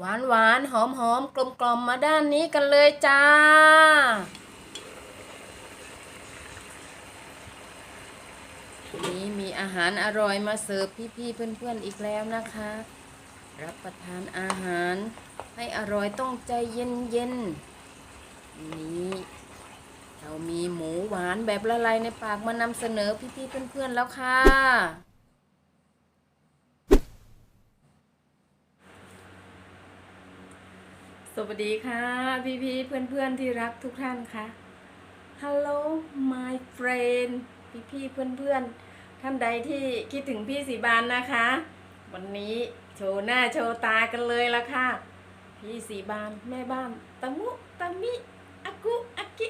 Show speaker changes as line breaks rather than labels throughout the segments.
หวานหวานหอมหอมกลมกลมมาด้านนี้กันเลยจ้าวันนี้มีอาหารอร่อยมาเสิร์ฟพี่ๆเพื่อนๆอีกแล้วนะคะ รับประทานอาหารให้อร่อยต้องใจเย็นๆนี้เรามีหมูหวานแบบละลายในปากมานำเสนอพี่ๆเพื่อนๆแล้วค่ะ สวัสดีค่ะ พี่ๆเพื่อนๆที่รักทุกท่านค่ะ Hello my friend พี่ๆเพื่อนๆท่านใดที่คิดถึงพี่สีบานนะคะ วันนี้โชว์หน้าโชว์ตากันเลยละค่ะ พี่สีบานแม่บ้านตะมุตะมิอากุอากิ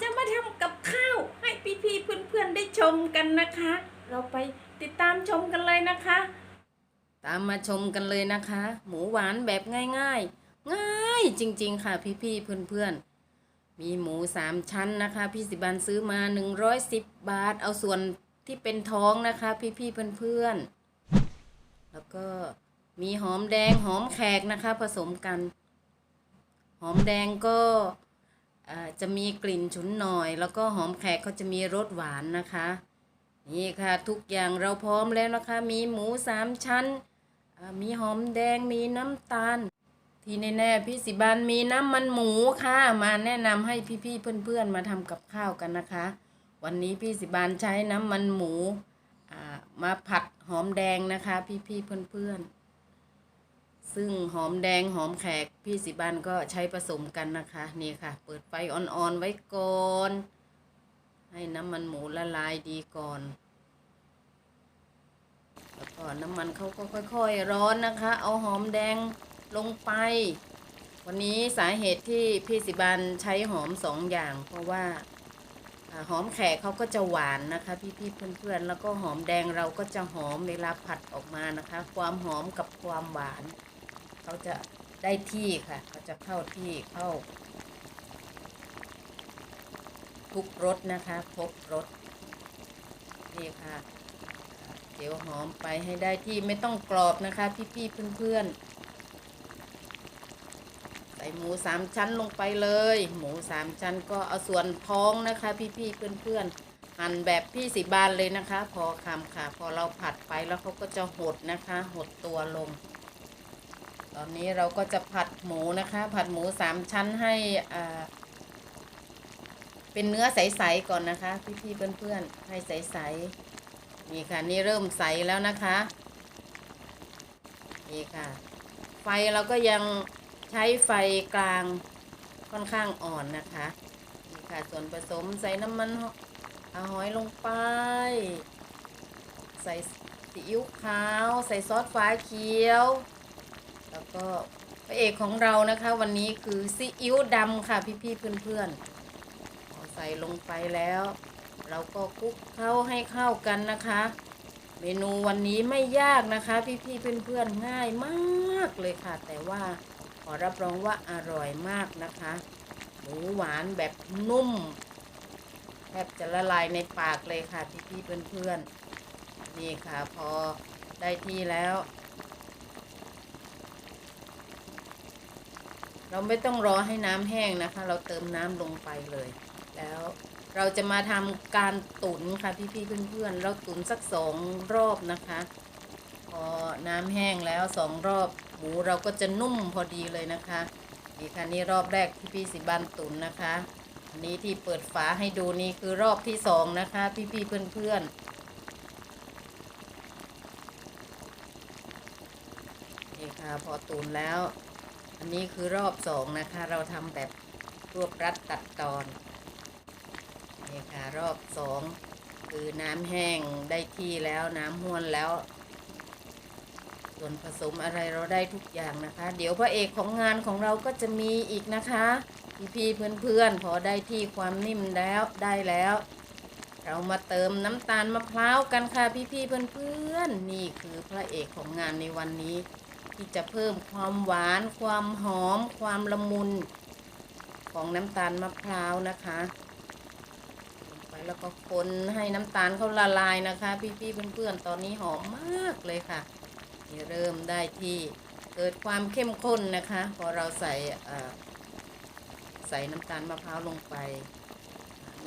จะมาทำกับข้าวให้พี่ๆเพื่อนๆได้ชมกันนะคะ เราไปติดตามชมกันเลยนะคะ ตามมาชมกันเลยนะคะ หมูหวานแบบง่าย ๆ ง่าย จริง ๆ ค่ะพี่ๆเพื่อนๆ มีหมูสามชั้นนะคะ พี่สิบันซื้อมา110บบาท เอาส่วนที่เป็นท้องนะคะ พี่ๆเพื่อนๆ แล้วก็มีหอมแดงหอมแขกนะคะ ผสมกัน หอมแดงก็จะมีกลิ่นฉุนหน่อย แล้วก็หอมแขกเขาจะมีรสหวานนะคะ นี่ค่ะทุกอย่างเราพร้อมแล้วนะคะ มีหมูสามชั้น มีหอมแดงมีน้ำตาล ที่แน่ๆพี่สิบานมีน้ำมันหมูค่ะ มาแนะนำให้พี่ๆเพื่อนๆ มาทำกับข้าวกันนะคะ วันนี้พี่สิบานใช้น้ำมันหมูอ่ามาผัดหอมแดงนะคะ พี่ๆเพื่อนๆ ซึ่งหอมแดงหอมแขกพี่สิบานก็ใช้ผสมกันนะคะ นี่ค่ะ เปิดไฟอ่อนๆไว้ก่อน ให้น้ำมันหมูละลายดีก่อนแล้วก็น้ำมันเขาก็ค่อย ๆ ร้อนนะคะ เอาหอมแดง ลงไป วันนี้สาเหตุที่พี่สิบานใช้หอมสองอย่าง เพราะว่าหอมแขกเขาก็จะหวานนะคะ พี่ๆเพื่อนๆ แล้วก็หอมแดงเราก็จะหอมเวลาผัดออกมานะคะ ความหอมกับความหวาน เขาจะได้ที่ค่ะเขาจะเข้าที่เข้า ทุกรสนะคะครบรสนี่ค่ะเดี๋ยวหอมไปให้ได้ที่ไม่ต้องกรอบนะคะ พี่ๆเพื่อนๆ ส่หมูสามชั้นลงไปเลย หมูสามชั้นก็เอาส่วนท้องนะคะ พี่ๆเพื่อนๆหั่นแบบพี่สีบานเลยนะคะ พอคำค่ะ พอเราผัดไปแล้วเขาก็จะหดนะคะ หดตัวลง ตอนนี้เราก็จะผัดหมูนะคะ ผัดหมูสามชั้นให้อ่าเป็นเนื้อใสๆก่อนนะคะ พี่ๆเพื่อนๆให้ใสๆนี่ค่ะนี่เริ่มใสแล้วนะคะนี่ค่ะ ไฟเราก็ยัง ใช้ไฟกลางค่อนข้างอ่อนนะคะนี่ค่ะส่วนผสมใส่น้ำมันหอาหอยลงไป ใส่ซีอิ๊วขาว ใส่ซอสฟ้าเขียว แล้วก็พระเอกของเรานะคะ วันนี้คือซีอิ๊วดำค่ะพี่ๆเพื่อนๆพอใส่ลงไปแล้ว เราก็คลุกเข้าให้เข้ากันนะคะ เมนูวันนี้ไม่ยากนะคะ พี่ๆเพื่อนๆง่ายมากเลยค่ะ แต่ว่า ขอรับรองว่าอร่อยมากนะคะ หมูหวานแบบนุ่มแทบจะละลายในปากเลยค่ะพี่ๆเพื่อนๆนี่ค่ะพอได้ที่แล้ว เราไม่ต้องรอให้น้ำแห้งนะคะ เราเติมน้ำลงไปเลย แล้วเราจะมาทำการตุ๋นค่ะพี่ๆเพื่อนๆ เราตุ๋นสักสองรอบนะคะ พอน้ำแห้งแล้วสองรอบ หมูเราก็จะนุ่มพอดีเลยนะคะนี่ค่ะนี่รอบแรกที่พี่สิบันตุนนะคะอันนี้ที่เปิดฝาให้ดูนี่คือรอบที่สองนะคะ พี่ๆเพื่อนๆนี่ค่ะพอตุนแล้ว อันนี้คือรอบสองนะคะ เราทำแบบรวบรัดตัดตอนนี่ค่ะรอบสองคือน้ำแห้งได้ที่แล้วน้ำห้วนแล้ว ส่วนผสมอะไรเราได้ทุกอย่างนะคะ เดี๋ยวพระเอกของงานของเราก็จะมีอีกนะคะ พี่ๆเพื่อนๆพอได้ที่ความนิ่มแล้วได้แล้ว เรามาเติมน้ำตาลมะพร้าวกันค่ะพี่ๆเพื่อนๆนี่คือพระเอกของงานในวันนี้ ที่จะเพิ่มความหวาน ความหอม ความละมุน ของน้ำตาลมะพร้าวนะคะไปแล้วก็คนให้น้ำตาลเขาละลายนะคะ พี่ๆเพื่อนๆตอนนี้หอมมากเลยค่ะ นี่เริ่มได้ที่เกิดความเข้มข้นนะคะ พอเราใส่ใส่น้ำตาลมะพร้าวลงไป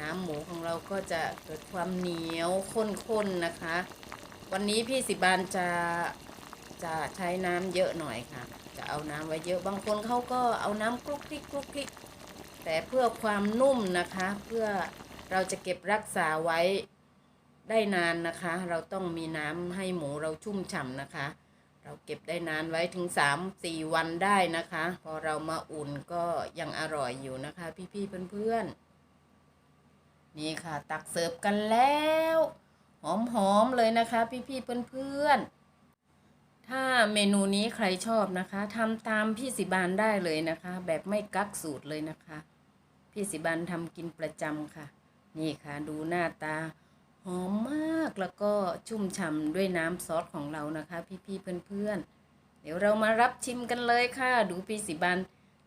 น้ำหมูของเราก็จะเกิดความเหนียวข้นๆนะคะ วันนี้พี่สิบานจะจะใช้น้ำเยอะหน่อยค่ะ จะเอาน้ำไว้เยอะบางคนเขาก็เอาน้ำคลุกคลิกคลุกคลิกแต่เพื่อความนุ่มนะคะ เพื่อเราจะเก็บรักษาไว้ได้นานนะคะ เราต้องมีน้ำให้หมูเราชุ่มฉ่ำนะคะ เราเก็บได้นานไว้ถึงสามสี่วันได้นะคะ พอเรามาอุ่นก็ยังอร่อยอยู่นะคะ พี่ๆเพื่อนๆ นี่ค่ะ ตักเสิร์ฟกันแล้ว หอมๆเลยนะคะ พี่ๆเพื่อนๆถ้าเมนูนี้ใครชอบนะคะทำตามพี่สิบานได้เลยนะคะ แบบไม่กักสูตรเลยนะคะ พี่สิบานทำกินประจำค่ะ นี่ค่ะดูหน้าตา หอมมากแล้วก็ชุ่มฉ่ำด้วยน้ำซอสของเรานะคะ พี่ๆเพื่อนๆ เดี๋ยวเรามารับชิมกันเลยค่ะ ดูพี่สิบาน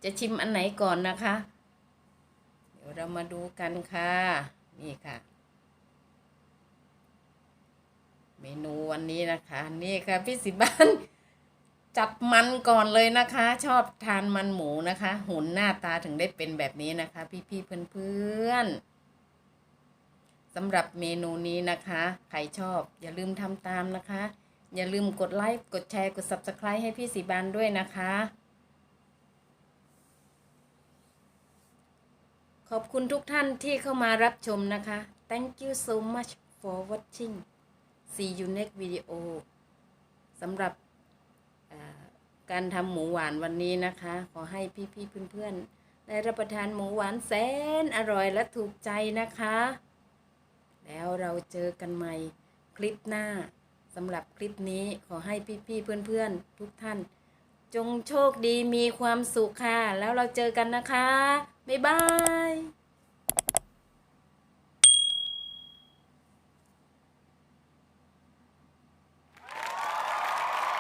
จะชิมอันไหนก่อนนะคะ เดี๋ยวเรามาดูกันค่ะ นี่ค่ะ เมนูวันนี้นะคะ นี่ค่ะพี่สิบานจัดมันก่อนเลยนะคะ ชอบทานมันหมูนะคะ หุ่นหน้าตาถึงได้เป็นแบบนี้นะคะ พี่ๆเพื่อนๆ สำหรับเมนูนี้นะคะ ใครชอบอย่าลืมทำตามนะคะ อย่าลืมกดไลค์ กดแชร์ กด subscribe ให้พี่สีบานด้วยนะคะ ขอบคุณทุกท่านที่เข้ามารับชมนะคะ thank you so much for watching see you next video สำหรับการทำหมูหวานวันนี้นะคะ ขอให้พี่ๆเพื่อนๆได้รับประทานหมูหวานแสนอร่อยและถูกใจนะคะ แล้วเราเจอกันใหม่คลิปหน้าสำหรับคลิปนี้ขอให้พี่ๆเพื่อนๆ ทุกท่าน จงโชคดีมีความสุขค่ะ แล้วเราเจอกันนะคะ บ๊ายบาย